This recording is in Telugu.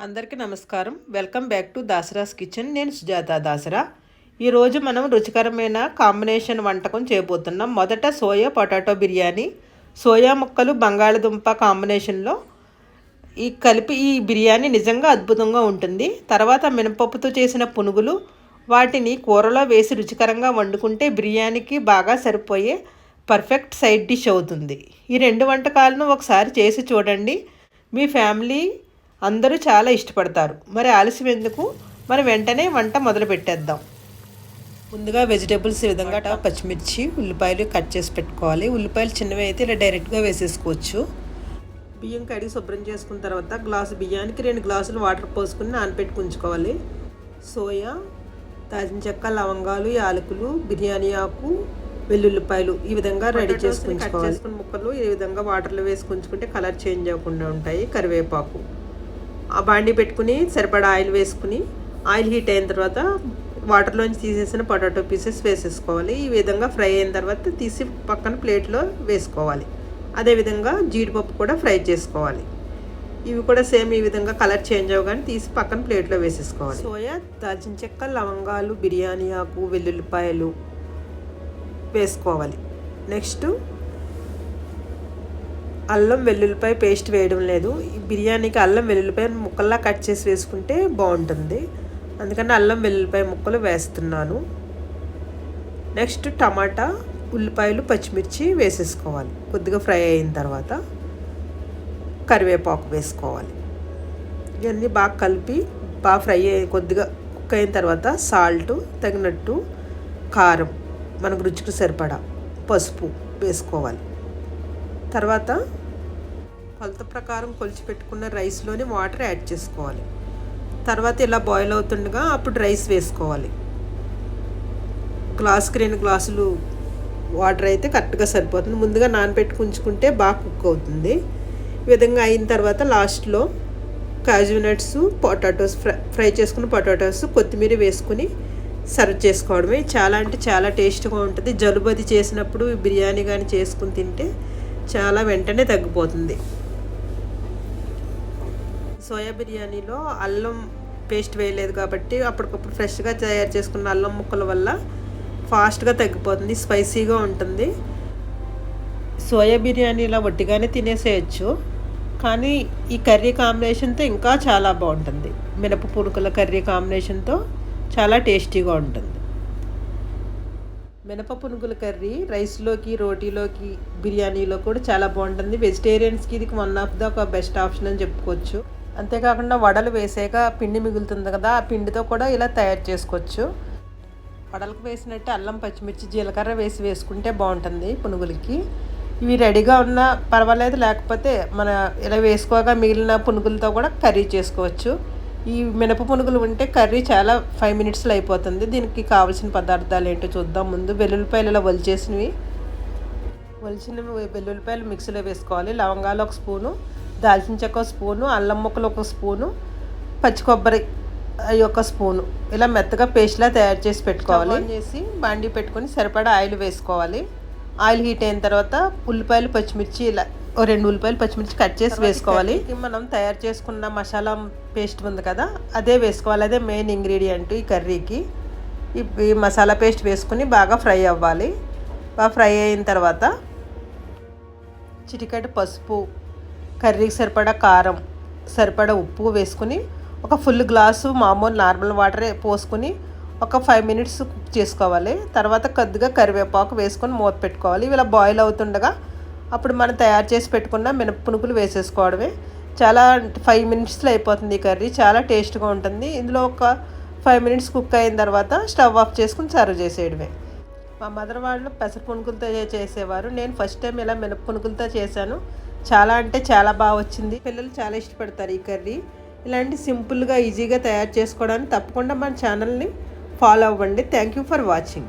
అందరికీ నమస్కారం. Welcome back to Dasara's kitchen. నేను సుజాత దాసరా. ఈరోజు మనం రుచికరమైన కాంబినేషన్ వంటకం చేయబోతున్నాం. మొదట సోయా పొటాటో బిర్యానీ. సోయా ముక్కలు బంగాళదుంప కాంబినేషన్లో ఈ కలిపి ఈ బిర్యానీ నిజంగా అద్భుతంగా ఉంటుంది. తర్వాత మినపప్పుతో చేసిన పునుగులు వాటిని కూరలో వేసి రుచికరంగా వండుకుంటే బిర్యానీకి బాగా సరిపోయే పర్ఫెక్ట్ సైడ్ డిష్ అవుతుంది. ఈ రెండు వంటకాలను ఒకసారి చేసి చూడండి. మీ ఫ్యామిలీ అందరూ చాలా ఇష్టపడతారు. మరి ఆలస్యం ఎందుకు? మనం వెంటనే వంట మొదలు పెట్టేద్దాం. ముందుగా వెజిటేబుల్స్ ఈ విధంగా పచ్చిమిర్చి ఉల్లిపాయలు కట్ చేసి పెట్టుకోవాలి. ఉల్లిపాయలు చిన్నవి అయితే ఇలా డైరెక్ట్గా వేసేసుకోవచ్చు. బియ్యం కడిగి శుభ్రం చేసుకున్న తర్వాత గ్లాసు బియ్యానికి రెండు గ్లాసులు వాటర్ పోసుకుని నానబెట్టుకు ఉంచుకోవాలి. సోయా దాల్చిన చెక్క లవంగాలు యాలకులు బిర్యానీ ఆకు వెల్లుల్లిపాయలు ఈ విధంగా రెడీ చేసుకుని కట్ చేసుకున్న ముక్కలు ఈ విధంగా వాటర్లో వేసి ఉంచుకుంటే కలర్ చేంజ్ అవ్వకుండా ఉంటాయి కరివేపాకు. బాండి పెట్టుకుని సరిపడా ఆయిల్ వేసుకుని ఆయిల్ హీట్ అయిన తర్వాత వాటర్లోంచి తీసేసిన పొటాటో పీసెస్ వేసేసుకోవాలి. ఈ విధంగా ఫ్రై అయిన తర్వాత తీసి పక్కన ప్లేట్లో వేసుకోవాలి. అదేవిధంగా జీడిపప్పు కూడా ఫ్రై చేసుకోవాలి. ఇవి కూడా సేమ్ ఈ విధంగా కలర్ చేంజ్ అవ్వగానే తీసి పక్కన ప్లేట్లో వేసేసుకోవాలి. సోయా దాల్చిన చెక్క లవంగాలు బిర్యానీ ఆకు వెల్లుల్లిపాయలు వేసుకోవాలి. నెక్స్ట్ అల్లం వెల్లుల్లిపాయ పేస్ట్ వేయడం లేదు. బిర్యానీకి అల్లం వెల్లుల్లిపాయ ముక్కల్లా కట్ చేసి వేసుకుంటే బాగుంటుంది. అందుకని అల్లం వెల్లుల్లిపాయ ముక్కలు వేస్తున్నాను. నెక్స్ట్ టమాటా ఉల్లిపాయలు పచ్చిమిర్చి వేసేసుకోవాలి. కొద్దిగా ఫ్రై అయిన తర్వాత కరివేపాకు వేసుకోవాలి. ఇవన్నీ బాగా కలిపి బాగా ఫ్రై అయ్యి కొద్దిగా కుక్ అయిన తర్వాత సాల్ట్ తగినట్టు కారం మనకు రుచికి సరిపడా పసుపు వేసుకోవాలి. తర్వాత కొలత ప్రకారం కొలిచి పెట్టుకున్న రైస్లోనే వాటర్ యాడ్ చేసుకోవాలి. తర్వాత ఇలా బాయిల్ అవుతుండగా అప్పుడు రైస్ వేసుకోవాలి. గ్లాస్కి రెండు గ్లాసులు వాటర్ అయితే కరెక్ట్గా సరిపోతుంది. ముందుగా నానబెట్టుకు ఉంచుకుంటే బాగా కుక్ అవుతుంది. ఈ విధంగా అయిన తర్వాత లాస్ట్లో kaju nuts potatoes fry fry చేసుకున్న పొటాటోస్ కొత్తిమీర వేసుకుని సర్వ్ చేసుకోవడమే. చాలా అంటే చాలా టేస్ట్గా ఉంటుంది. జలుబది చేసినప్పుడు బిర్యానీ కానీ చేసుకుని తింటే చాలా వెంటనే తగ్గిపోతుంది. సోయా బిర్యానీలో అల్లం పేస్ట్ వేయలేదు కాబట్టి అప్పటికప్పుడు ఫ్రెష్గా తయారు చేసుకున్న అల్లం ముక్కల వల్ల ఫాస్ట్గా తగ్గిపోతుంది స్పైసీగా ఉంటుంది. సోయా బిర్యానీ ఇలా వట్టిగానే తినేసేయచ్చు. కానీ ఈ కర్రీ కాంబినేషన్తో ఇంకా చాలా బాగుంటుంది. మినప పునుకుల కర్రీ కాంబినేషన్తో చాలా టేస్టీగా ఉంటుంది. మినప పునుగుల కర్రీ రైస్లోకి రోటీలోకి బిర్యానీలో కూడా చాలా బాగుంటుంది. వెజిటేరియన్స్కి ఇది వన్ ఆఫ్ ద ఒక బెస్ట్ ఆప్షన్ అని చెప్పుకోవచ్చు. అంతేకాకుండా వడలు వేసాక పిండి మిగులుతుంది కదా ఆ పిండితో కూడా ఇలా తయారు చేసుకోవచ్చు. వడలకు వేసినట్టు అల్లం పచ్చిమిర్చి జీలకర్ర వేసి వేసుకుంటే బాగుంటుంది పునుగులకి. ఇవి రెడీగా ఉన్నా పర్వాలేదు లేకపోతే మన ఇలా వేసుకోగా మిగిలిన పునుగులతో కూడా కర్రీ చేసుకోవచ్చు. ఈ మినప పునుగులు ఉంటే కర్రీ చాలా ఫైవ్ మినిట్స్లో అయిపోతుంది. దీనికి కావాల్సిన పదార్థాలు ఏంటో చూద్దాం ముందు. వెల్లుల్లిపాయలు ఇలా వలిచేసినవి వలిచిన వెల్లుల్లిపాయలు మిక్సీలో వేసుకోవాలి. లవంగాలు ఒక స్పూను దాల్చిన చెక్క ఒక స్పూను అల్లం ముక్కలు ఒక స్పూను పచ్చి కొబ్బరి అవి ఒక స్పూను. ఇలా మెత్తగా పేస్ట్లా తయారు చేసి పెట్టుకోవాలి. చేసి బాండీ పెట్టుకొని సరిపడా ఆయిల్ వేసుకోవాలి. ఆయిల్ హీట్ అయిన తర్వాత ఉల్లిపాయలు పచ్చిమిర్చి ఇలా రెండు ఉల్లిపాయలు పచ్చిమిర్చి కట్ చేసి వేసుకోవాలి. మనం తయారు చేసుకున్న మసాలా పేస్ట్ ఉంది కదా అదే వేసుకోవాలి. అదే మెయిన్ ఇంగ్రీడియంట్ ఈ కర్రీకి. ఈ- మసాలా పేస్ట్ వేసుకుని బాగా ఫ్రై అవ్వాలి. బాగా ఫ్రై అయిన తర్వాత చిటికెడు పసుపు కర్రీకి సరిపడా కారం సరిపడా ఉప్పు వేసుకుని ఒక ఫుల్ గ్లాసు మామూలు నార్మల్ వాటర్ పోసుకుని ఒక ఫైవ్ మినిట్స్ కుక్ చేసుకోవాలి. తర్వాత కొద్దిగా కరివేపాకు వేసుకొని మూత పెట్టుకోవాలి. ఇలా బాయిల్ అవుతుండగా అప్పుడు మనం తయారు చేసి పెట్టుకున్న మినప్పునుకులు వేసేసుకోవడమే. చాలా ఫైవ్ మినిట్స్లో అయిపోతుంది ఈ కర్రీ. చాలా టేస్ట్గా ఉంటుంది. ఇందులో ఒక ఫైవ్ మినిట్స్ కుక్ అయిన తర్వాత స్టవ్ ఆఫ్ చేసుకుని సర్వ్ చేసేయడమే. మా మదర్ వాళ్ళు పెసర పునుకులతో చేసేవారు. నేను ఫస్ట్ టైం ఇలా మినప పునుకులతో చేశాను. చాలా అంటే చాలా బాగా వచ్చింది. పిల్లలు చాలా ఇష్టపడతారు ఈ కర్రీ. ఇలాంటి సింపుల్గా ఈజీగా తయారు చేసుకోవడానికి తప్పకుండా మన ఛానల్ని ఫాలో అవ్వండి. Thank you for watching.